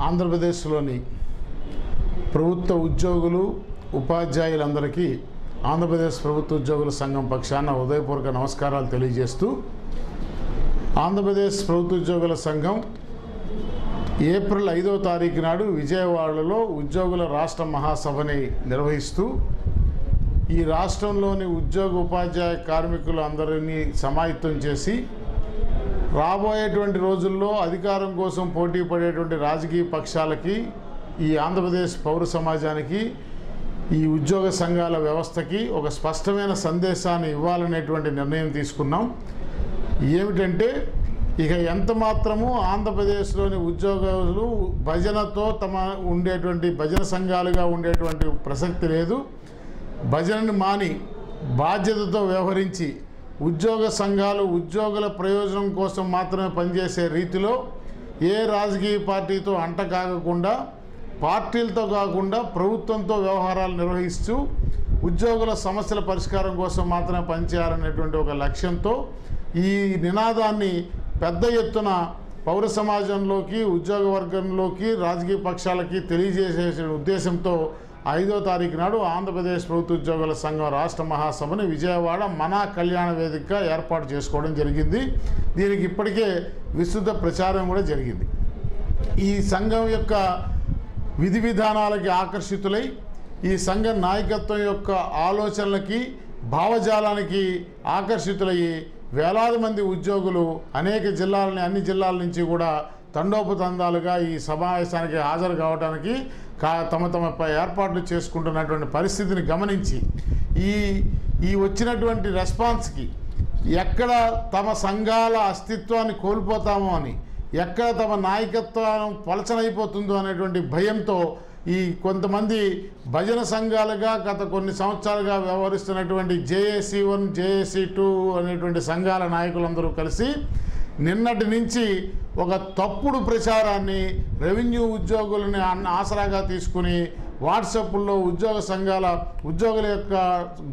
ఆంధ్రప్రదేశ్లోని ప్రభుత్వ ఉద్యోగులు ఉపాధ్యాయులందరికీ ఆంధ్రప్రదేశ్ ప్రభుత్వ ఉద్యోగుల సంఘం పక్షాన ఉదయపూర్వక నమస్కారాలు తెలియజేస్తూ ఆంధ్రప్రదేశ్ ప్రభుత్వ ఉద్యోగుల సంఘం ఏప్రిల్ ఐదో తారీఖు నాడు విజయవాడలో ఉద్యోగుల రాష్ట్ర మహాసభని నిర్వహిస్తూ ఈ రాష్ట్రంలోని ఉద్యోగ ఉపాధ్యాయ కార్మికులు అందరినీ సమాయత్తం చేసి రాబోయేటువంటి రోజుల్లో అధికారం కోసం పోటీ పడేటువంటి రాజకీయ పక్షాలకి ఈ ఆంధ్రప్రదేశ్ పౌర సమాజానికి ఈ ఉద్యోగ సంఘాల వ్యవస్థకి ఒక స్పష్టమైన సందేశాన్ని ఇవ్వాలనేటువంటి నిర్ణయం తీసుకున్నాం. ఏమిటంటే ఇక ఎంత మాత్రము ఆంధ్రప్రదేశ్లోని ఉద్యోగులు భజనతో తమ ఉండేటువంటి భజన సంఘాలుగా ఉండేటువంటి ప్రసక్తి లేదు. భజనని మాని బాధ్యతతో వ్యవహరించి ఉద్యోగ సంఘాలు ఉద్యోగుల ప్రయోజనం కోసం మాత్రమే పనిచేసే రీతిలో ఏ రాజకీయ పార్టీతో అంట కాకుండా పార్టీలతో కాకుండా ప్రభుత్వంతో వ్యవహారాలు నిర్వహిస్తూ ఉద్యోగుల సమస్యల పరిష్కారం కోసం మాత్రమే పనిచేయాలనేటువంటి ఒక లక్ష్యంతో ఈ నినాదాన్ని పెద్ద ఎత్తున పౌర సమాజంలోకి ఉద్యోగ వర్గంలోకి రాజకీయ పక్షాలకి తెలియజేసే ఉద్దేశంతో ఐదో తారీఖు నాడు ఆంధ్రప్రదేశ్ ప్రభుత్వ ఉద్యోగుల సంఘం రాష్ట్ర మహాసభని విజయవాడ మనా కళ్యాణ వేదికగా ఏర్పాటు చేసుకోవడం జరిగింది. దీనికి ఇప్పటికే విస్తృత ప్రచారం కూడా జరిగింది. ఈ సంఘం యొక్క విధి విధానాలకి ఆకర్షితులై ఈ సంఘ నాయకత్వం యొక్క ఆలోచనలకి భావజాలానికి ఆకర్షితులయ్యి వేలాది మంది ఉద్యోగులు అనేక జిల్లాలని అన్ని జిల్లాల నుంచి కూడా తండోపతందాలుగా ఈ సమావేశానికి హాజరు కావడానికి కా తమ తమ ఏర్పాట్లు చేసుకుంటున్నటువంటి పరిస్థితిని గమనించి ఈ ఈ వచ్చినటువంటి రెస్పాన్స్కి ఎక్కడ తమ సంఘాల అస్తిత్వాన్ని కోల్పోతామో అని ఎక్కడ తమ నాయకత్వం పలచనైపోతుందో అనేటువంటి భయంతో ఈ కొంతమంది భజన సంఘాలుగా గత కొన్ని సంవత్సరాలుగా వ్యవహరిస్తున్నటువంటి జేఏసీ వన్ జేఏసీ టూ అనేటువంటి సంఘాల నాయకులందరూ కలిసి నిన్నటి నుంచి ఒక తప్పుడు ప్రచారాన్ని రెవెన్యూ ఉద్యోగులని అన్న- ఆసరాగా తీసుకుని వాట్సాప్లో ఉద్యోగ సంఘాల ఉద్యోగుల యొక్క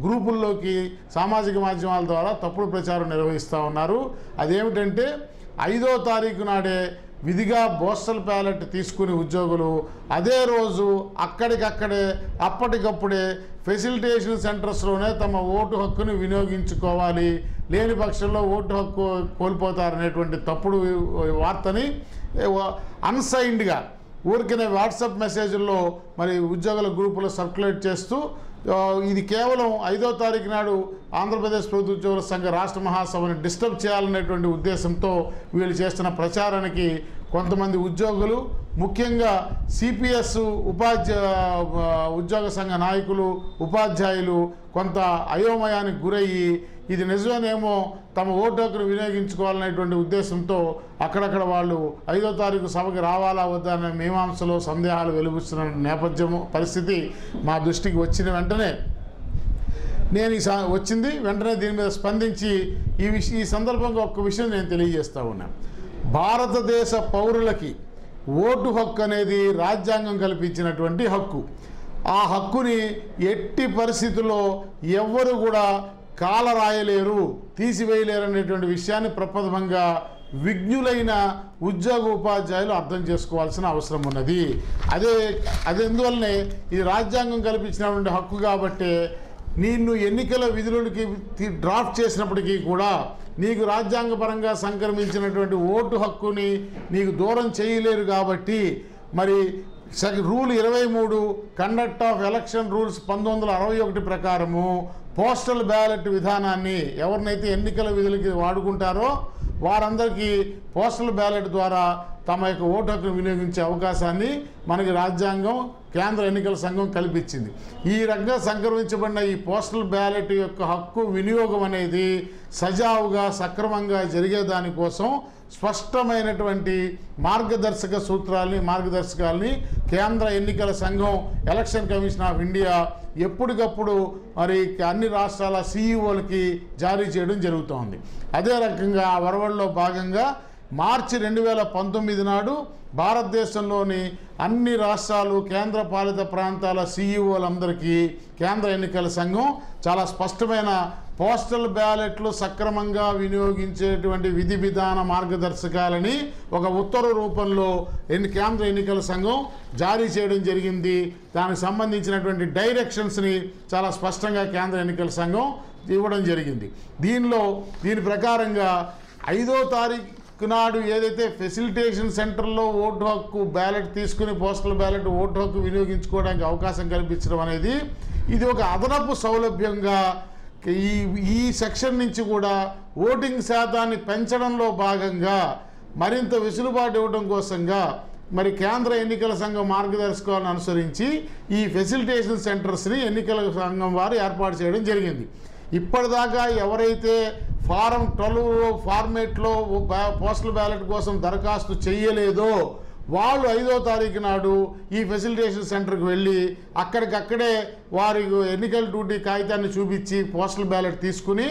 గ్రూపుల్లోకి సామాజిక మాధ్యమాల ద్వారా తప్పుడు ప్రచారం నిర్వహిస్తూ ఉన్నారు. అదేమిటంటే ఐదో తారీఖు నాడే విధిగా బోస్టల్ బ్యాలెట్ తీసుకుని ఉద్యోగులు అదే రోజు అక్కడికక్కడే అప్పటికప్పుడే ఫెసిలిటేషన్ సెంటర్స్లోనే తమ ఓటు హక్కుని వినియోగించుకోవాలి. లేని పక్షంలో ఓటు హక్కు కోల్పోతారనేటువంటి తప్పుడు వార్తని అన్సైన్డ్గా ఊరికనే వాట్సాప్ మెసేజ్ల్లో మరి ఉద్యోగుల గ్రూపులో సర్క్యులేట్ చేస్తూ ఇది కేవలం ఐదో తారీఖు నాడు ఆంధ్రప్రదేశ్ ప్రభుత్వ ఉద్యోగుల సంఘ రాష్ట్ర మహాసభను డిస్టర్బ్ చేయాలనేటువంటి ఉద్దేశంతో వీళ్ళు చేస్తున్న ప్రచారానికి కొంతమంది ఉద్యోగులు ముఖ్యంగా సిపిఎస్ ఉపాధ్యాయ ఉద్యోగ సంఘ నాయకులు ఉపాధ్యాయులు కొంత అయోమయానికి గురయ్యి ఇది నిజమేమో తమ ఓటు హక్కును వినియోగించుకోవాలనేటువంటి ఉద్దేశంతో అక్కడక్కడ వాళ్ళు ఐదో తారీఖు సభకి రావాలా వద్దా అనే మీమాంసలో సందేహాలు వెలుగుస్తున్న నేపథ్యము పరిస్థితి మా దృష్టికి వచ్చిన వెంటనే. నేను ఈ వచ్చింది వెంటనే దీని మీద స్పందించి ఈ విషయం ఈ సందర్భంగా ఒక్క విషయం నేను తెలియజేస్తా ఉన్నాను భారతదేశ పౌరులకి ఓటు హక్కు అనేది రాజ్యాంగం కల్పించినటువంటి హక్కు. ఆ హక్కుని ఎట్టి పరిస్థితుల్లో ఎవ్వరు కూడా కాల రాయలేరు తీసివేయలేరు అనేటువంటి విషయాన్ని ప్రప్రథమంగా విజ్ఞులైన ఉద్యోగ ఉపాధ్యాయులు అర్థం చేసుకోవాల్సిన అవసరం ఉన్నది. అదే అది ఎందువల్లనే ఇది రాజ్యాంగం కల్పించినటువంటి హక్కు కాబట్టి నిన్ను ఎన్నికల విధులకి డ్రాఫ్ట్ చేసినప్పటికీ కూడా నీకు రాజ్యాంగపరంగా సంక్రమించినటువంటి ఓటు హక్కుని నీకు దూరం చేయలేరు కాబట్టి మరి రూల్ ఇరవై మూడు కండక్ట్ ఆఫ్ ఎలక్షన్ రూల్స్ పంతొమ్మిది వందల అరవై ఒకటి ప్రకారము పోస్టల్ బ్యాలెట్ విధానాన్ని ఎవరినైతే ఎన్నికల విధులకి వాడుకుంటారో వారందరికీ పోస్టల్ బ్యాలెట్ ద్వారా తమ యొక్క ఓటు హక్కును వినియోగించే అవకాశాన్ని మనకి రాజ్యాంగం కేంద్ర ఎన్నికల సంఘం కల్పించింది. ఈ రకంగా సంక్రమించబడిన ఈ పోస్టల్ బ్యాలెట్ యొక్క హక్కు వినియోగం అనేది సజావుగా సక్రమంగా జరిగే దానికోసం స్పష్టమైనటువంటి మార్గదర్శక సూత్రాల్ని మార్గదర్శకాల్ని కేంద్ర ఎన్నికల సంఘం ఎలక్షన్ కమిషన్ ఆఫ్ ఇండియా ఎప్పటికప్పుడు మరి అన్ని రాష్ట్రాల సీఈఓలకి జారీ చేయడం జరుగుతోంది. అదే రకంగా ఆ వరవల్లో భాగంగా మార్చి రెండు వేల పంతొమ్మిది నాడు భారతదేశంలోని అన్ని రాష్ట్రాలు కేంద్ర పాలిత ప్రాంతాల సీఈఓలందరికీ కేంద్ర ఎన్నికల సంఘం చాలా స్పష్టమైన పోస్టల్ బ్యాలెట్లు సక్రమంగా వినియోగించేటువంటి విధి విధాన మార్గదర్శకాలని ఒక ఉత్తర్వు రూపంలో ఎన్ని కేంద్ర ఎన్నికల సంఘం జారీ చేయడం జరిగింది. దానికి సంబంధించినటువంటి డైరెక్షన్స్ని చాలా స్పష్టంగా కేంద్ర ఎన్నికల సంఘం ఇవ్వడం జరిగింది. దీనిలో దీని ప్రకారంగా ఐదో తారీఖు నాడు ఏదైతే ఫెసిలిటేషన్ సెంటర్లో ఓటు హక్కు బ్యాలెట్ తీసుకుని పోస్టల్ బ్యాలెట్ ఓటు హక్కు వినియోగించుకోవడానికి అవకాశం కల్పించడం అనేది ఇది ఒక అదనపు సౌలభ్యంగా ఈ ఈ సెక్షన్ నుంచి కూడా ఓటింగ్ శాతాన్ని పెంచడంలో భాగంగా మరింత వెసులుబాటు ఇవ్వడం కోసంగా మరి కేంద్ర ఎన్నికల సంఘం మార్గదర్శకాలను అనుసరించి ఈ ఫెసిలిటేషన్ సెంటర్స్ని ఎన్నికల సంఘం వారు ఏర్పాటు చేయడం జరిగింది. ఇప్పటిదాకా ఎవరైతే ఫారం ట్వెల్వ్ ఫార్మేట్లో పోస్టల్ బ్యాలెట్ కోసం దరఖాస్తు చేయలేదో వాళ్ళు ఐదో తారీఖు నాడు ఈ ఫెసిలిటేషన్ సెంటర్కి వెళ్ళి అక్కడికక్కడే వారి ఎన్నికల డ్యూటీ కాగితాన్ని చూపించి పోస్టల్ బ్యాలెట్ తీసుకుని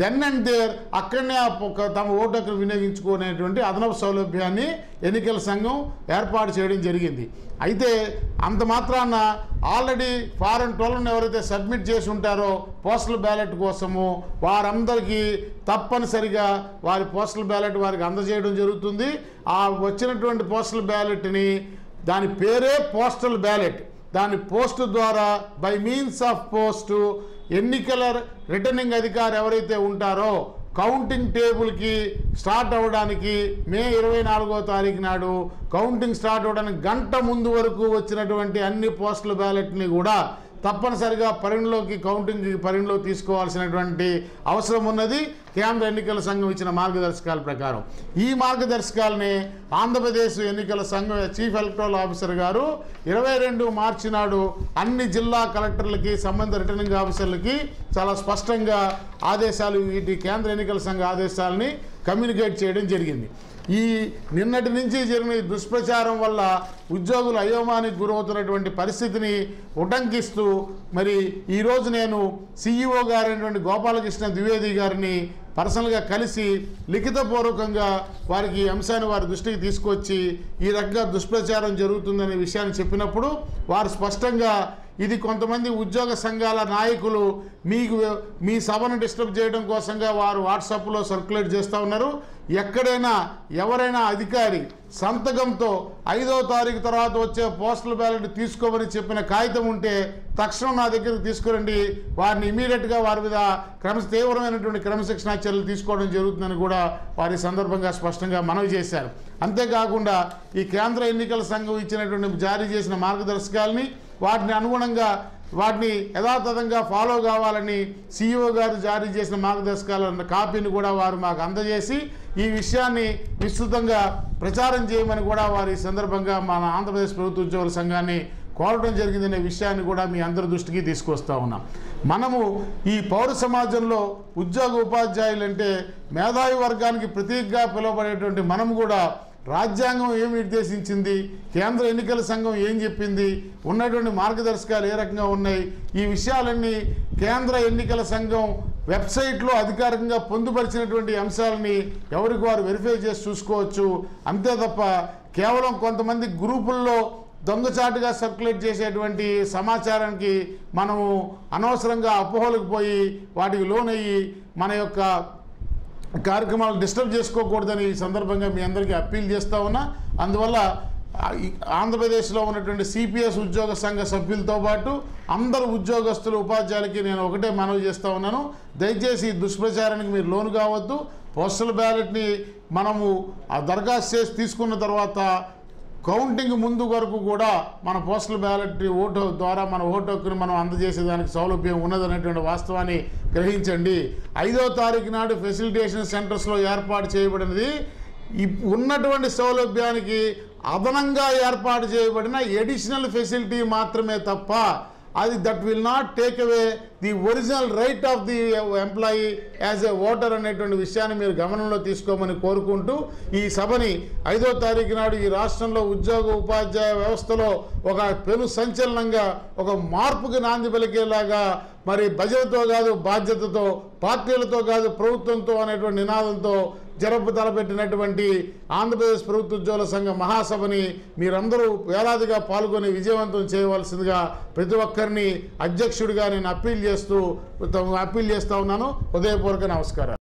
దెన్ అండ్ దేర్ అక్కడనే ఒక తమ ఓటు హక్కును వినియోగించుకునేటువంటి అదనపు సౌలభ్యాన్ని ఎన్నికల సంఘం ఏర్పాటు చేయడం జరిగింది. అయితే అంత మాత్రాన ఆల్రెడీ ఫారెన్ ట్వెల్వ్ను ఎవరైతే సబ్మిట్ చేసి ఉంటారో పోస్టల్ బ్యాలెట్ కోసము వారందరికీ తప్పనిసరిగా వారి పోస్టల్ బ్యాలెట్ వారికి అందజేయడం జరుగుతుంది. ఆ వచ్చినటువంటి పోస్టల్ బ్యాలెట్ని దాని పేరే పోస్టల్ బ్యాలెట్. దాని పోస్ట్ ద్వారా బై మీన్స్ ఆఫ్ పోస్టు ఎన్నికల రిటర్నింగ్ అధికారి ఎవరైతే ఉంటారో కౌంటింగ్ టేబుల్కి స్టార్ట్ అవ్వడానికి మే ఇరవై నాలుగో తారీఖు నాడు కౌంటింగ్ స్టార్ట్ అవ్వడానికి గంట ముందు వరకు వచ్చినటువంటి అన్ని పోస్టల్ బ్యాలెట్ని కూడా తప్పనిసరిగా పరిగణలోకి కౌంటింగ్ పరిగణలో తీసుకోవాల్సినటువంటి అవసరం ఉన్నది. కేంద్ర ఎన్నికల సంఘం ఇచ్చిన మార్గదర్శకాల ప్రకారం. ఈ మార్గదర్శకాలని ఆంధ్రప్రదేశ్ ఎన్నికల సంఘం చీఫ్ ఎలక్టరల్ ఆఫీసర్ గారు ఇరవై రెండు మార్చి నాడు అన్ని జిల్లా కలెక్టర్లకి సంబంధిత రిటర్నింగ్ ఆఫీసర్లకి చాలా స్పష్టంగా ఆదేశాలు వీటి కేంద్ర ఎన్నికల సంఘ ఆదేశాలని కమ్యూనికేట్ చేయడం జరిగింది. ఈ నిన్నటి నుంచి జరిగిన దుష్ప్రచారం వల్ల ఉద్యోగులు అయోమానికి గురవుతున్నటువంటి పరిస్థితిని ఉటంకిస్తూ మరి ఈరోజు నేను సీఈఓ గారైనటువంటి గోపాలకృష్ణ ద్వివేది గారిని పర్సనల్గా కలిసి లిఖితపూర్వకంగా వారికి ఈ అంశాన్ని వారి దృష్టికి తీసుకొచ్చి ఈ రకంగా దుష్ప్రచారం జరుగుతుందనే విషయాన్ని చెప్పినప్పుడు వారు స్పష్టంగా ఇది కొంతమంది ఉద్యోగ సంఘాల నాయకులు మీకు మీ సభను డిస్టర్బ్ చేయడం కోసంగా వారు వాట్సాప్లో సర్క్యులేట్ చేస్తూ ఉన్నారు. ఎక్కడైనా ఎవరైనా అధికారి సంతకంతో ఐదో తారీఖు తర్వాత వచ్చే పోస్టల్ బ్యాలెట్ తీసుకోమని చెప్పిన కాగితం ఉంటే తక్షణం నా దగ్గరకు తీసుకురండి. వారిని ఇమీడియట్గా వారి మీద క్రమ తీవ్రమైనటువంటి క్రమశిక్షణా చర్యలు తీసుకోవడం జరుగుతుందని కూడా వారి సందర్భంగా స్పష్టంగా మనవి చేశారు. అంతేకాకుండా ఈ కేంద్ర ఎన్నికల సంఘం ఇచ్చినటువంటి జారీ చేసిన మార్గదర్శకాలని వాటిని అనుగుణంగా వాటిని యథాతథంగా ఫాలో కావాలని సీఈఓ గారు జారీ చేసిన మార్గదర్శకాల కాపీని కూడా వారు మాకు అందజేసి ఈ విషయాన్ని విస్తృతంగా ప్రచారం చేయమని కూడా వారి సందర్భంగా మన ఆంధ్రప్రదేశ్ ప్రభుత్వ ఉద్యోగుల సంఘాన్ని కోరడం జరిగిందనే విషయాన్ని కూడా మీ అందరి దృష్టికి తీసుకొస్తా ఉన్నాం. మనము ఈ పౌర సమాజంలో ఉద్యోగ ఉపాధ్యాయులు అంటే మేధావి వర్గానికి ప్రతీకగా పిలువబడేటువంటి మనం కూడా రాజ్యాంగం ఏమి నిర్దేశించింది? కేంద్ర ఎన్నికల సంఘం ఏం చెప్పింది? ఉన్నటువంటి మార్గదర్శకాలు ఏ రకంగా ఉన్నాయి? ఈ విషయాలన్నీ కేంద్ర ఎన్నికల సంఘం వెబ్సైట్లో అధికారికంగా పొందుపరిచినటువంటి అంశాలని ఎవరికి వారు వెరిఫై చేసి చూసుకోవచ్చు. అంతే తప్ప కేవలం కొంతమంది గ్రూపుల్లో దొంగచాటుగా సర్క్యులేట్ చేసేటువంటి సమాచారానికి మనము అనవసరంగా అపోహలకు పోయి వాటికి లోనయ్యి మన యొక్క కార్యక్రమాలు డిస్టర్బ్ చేసుకోకూడదని ఈ సందర్భంగా మీ అందరికీ అప్పీల్ చేస్తా ఉన్నా. అందువల్ల ఆంధ్రప్రదేశ్లో ఉన్నటువంటి సిపిఎస్ ఉద్యోగ సంఘ సభ్యులతో పాటు అందరు ఉద్యోగస్తులు ఉపాధ్యాయులకి నేను ఒకటే మనవి చేస్తూ ఉన్నాను. దయచేసి దుష్ప్రచారానికి మీరు లోను కావద్దు. పోస్టల్ బ్యాలెట్ని మనము ఆ దరఖాస్తు చేసి తీసుకున్న తర్వాత కౌంటింగ్ ముందు వరకు కూడా మన పోస్టల్ బ్యాలెట్ ఓటు ద్వారా మన ఓటు హక్కుని మనం అందజేసేదానికి సౌలభ్యం ఉన్నదనేటువంటి వాస్తవాన్ని గ్రహించండి. ఐదో తారీఖు నాడు ఫెసిలిటేషన్ సెంటర్స్లో ఏర్పాటు చేయబడినది. ఉన్నటువంటి సౌలభ్యానికి అదనంగా ఏర్పాటు చేయబడిన ఎడిషనల్ ఫెసిలిటీ మాత్రమే తప్ప అది that will not take away the original right of the employee as a voter అనేటువంటి విషయాన్ని మీరు గమనంలో తీసుకోమని కోరుకుంటూ ఈ సభని ఐదో తారీఖు నాడు ఈ రాష్ట్రంలో ఉద్యోగ ఉపాధ్యాయ వ్యవస్థలో ఒక పెను సంచలనంగా ఒక మార్పుకి నాంది పలికేలాగా మరి బజెట్తో కాదు బాధ్యతతో పార్టీలతో కాదు ప్రభుత్వంతో అనేటువంటి నినాదంతో జరపు తలపెట్టినటువంటి ఆంధ్రప్రదేశ్ ప్రభుత్వ ఉద్యోగుల సంఘ మహాసభని మీరందరూ వేలాదిగా పాల్గొని విజయవంతం చేయవలసిందిగా ప్రతి ఒక్కరిని అధ్యక్షుడిగా నేను అప్పీల్ చేస్తూ అప్పీల్ చేస్తా ఉన్నాను. హృదయపూర్వక నమస్కారాలు.